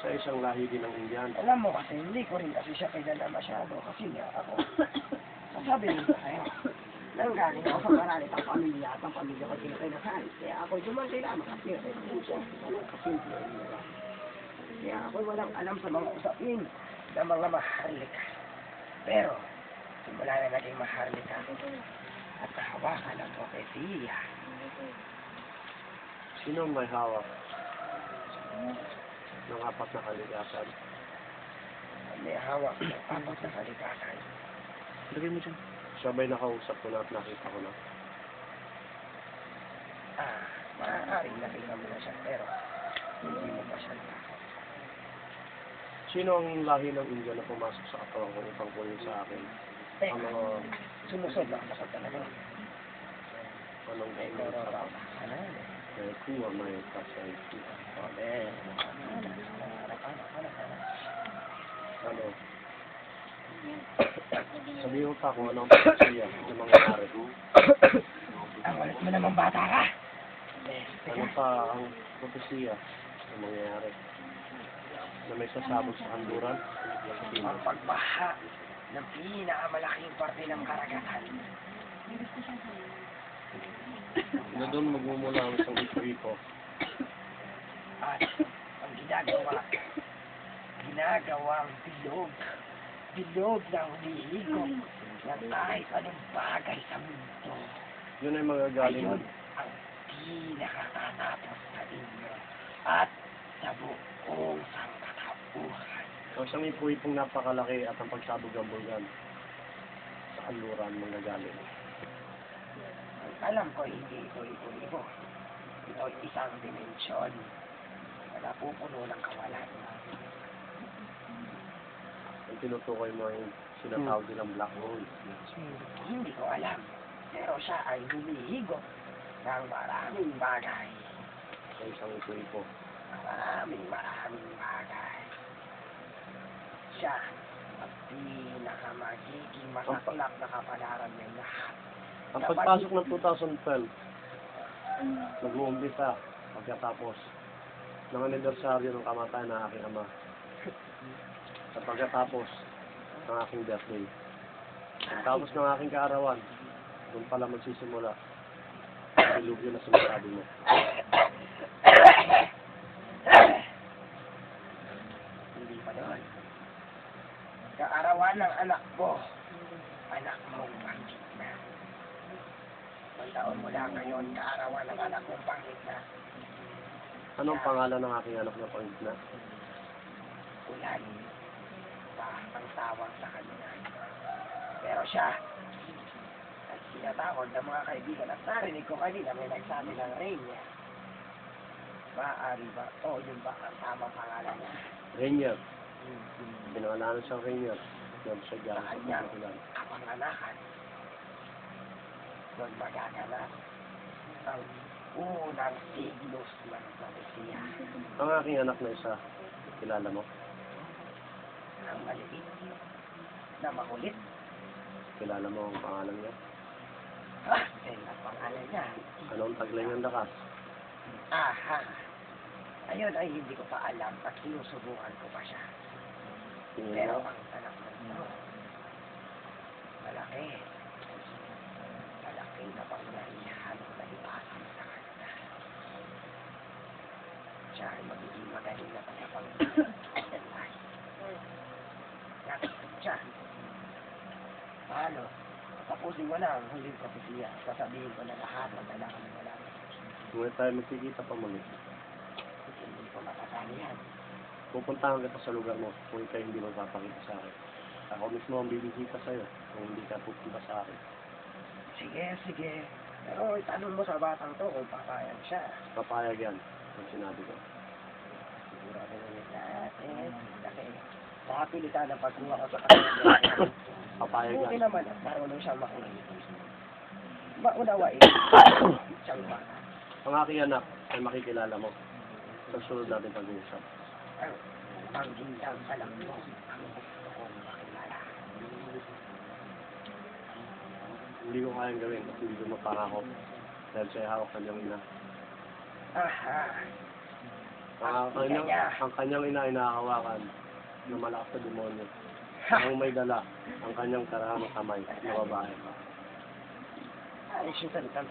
Sa isang lahi din ng Indian. Alam mo kasi, hindi ko rin kasi siya kilala masyado kasi nga ako. Sasabi rin ko sa'yo. Nanggaling ako sa marami pang pamilya at ang pamilya ko kinakailasan. Kaya ako dumantay lamang kasi puso. Walang kasimple nila. Kaya ako walang alam sa mga usapin ng mga maharlika. Pero, simula na naging maharlika at kahawakan ng propesiya. Sino ang may hawak ng apat na kalikasan? May hawak ng apat na kalikasan. Lagay mo dyan. Sabay nakausap ko na at nakita ko na. Ah, maaaring nakita mo na siya, pero hindi mo pa siya. Sino ang lahi ng India na pumasok sa katawan ko upang kunin sa akin? Eh, Ang mga sumusod na ako sa talaga. anong Eh, pero raw na kuha may kasay. O, eh, ano? Sabihin mo pa kung ano ang pagkasiya ng mga nangyari. Ang walit mo naman bata ka. Ano pa ang propesiya ng mangyayari? Na may sasabog sa kanduran? ang pagbaha ng pinakamalaking parte ng karagatan. Na doon magmumula ang isang ipo At ang ginagawa, ginagawang bilog, bilog ng lihigop ng kahit anong bagay sa mundo. Yun ay magagaling Ayun ang pinakatatapos sa inyo at sa buong sangkatauhan. Ang isang ipo-ipong napakalaki at ang pagsabog ng bulgan sa kanluran manggagaling. Alam ko hindi ito ito-ito. Ito ay isang dimensyon na napupuno ng kawalan. Ang tinutukoy mo ay sinatawag nilang black hole. Hindi ko alam. Pero siya ay humihigop ng maraming bagay. Sa isang ipo-ipo. Maraming maraming bagay. Siya ang pinakamagiging masaklap na kapalaran ng lahat. Ang pagpasok ng 2012, nag-uumpisa pagkatapos ng anibersaryo ng kamatayan ng aking ama. Sa pagkatapos ng aking birthday. Pagkatapos ng aking kaarawan, doon pala magsisimula ang dilubyo na sinasabi mo. Hindi pa doon. Kaarawan ng anak ko, anak mong pangit taon mo lang ngayon, kaarawan ng anak mong pangit na. Anong pangalan ng aking anak na pangitna? Ulan. Pa ang tawag sa kanya. Pero siya, at sinatawag ng mga kaibigan at narinig ko kanina may nagsabi ng rain niya. Maaari ba? O, yun ba ang tamang pangalan niya? Rainier. Pinangalanan siyang Rainier. Yan siya dyan Sa kanyang kapanganakan. Doon magaganap ang unang siglos ng propesya. Ang aking anak na isa, kilala mo? Ang maliit na makulit. Kilala mo ang pangalan niya? Ah, yan ang pangalan niya. Anong taglay ng lakas? Aha. Ayun ay hindi ko pa alam at sinusubukan ko pa siya. Tingin Pero mo? ang anak ito, malaki. Malaki na pangyarihan na ipasok sa kanya. Siya ay magiging magaling na tagapagpapalay. Nakit siya. Paano? Tapusin mo na ang huling propesiya. Sasabihin ko na lahat ng kailangan mo malaman. Ngunit tayo magkikita pa muli. Hindi ko matatali yan. Pupuntahan kita sa lugar mo kung ikaw hindi magpapakita sa akin. Ako mismo ang bibisita sa'yo kung hindi ka pupunta sa akin. Sige, sige. Pero itanong mo sa batang to kung papayag siya. Papayag yan ang sinabi ko. Sigurado namin natin. Kasi makapilitan ang pagkuha ko sa kanya. Papayag Buti yan. naman at marunong siyang makinig. Maunawain. Siyang bata. Ang aking anak ay makikilala mo sa sunod natin pag-uusap. Ang panggintang alam mo ang gusto kong makilala. Hindi ko kayang gawin kasi hindi ko mapangako dahil siya hawak ng iyong ina. Aha. Ang kanyang, ang kanyang ina ay nakahawakan na malakas na demonyo. Ang may dala, ang kanyang karahamang kamay na babae. Ay, siya pinag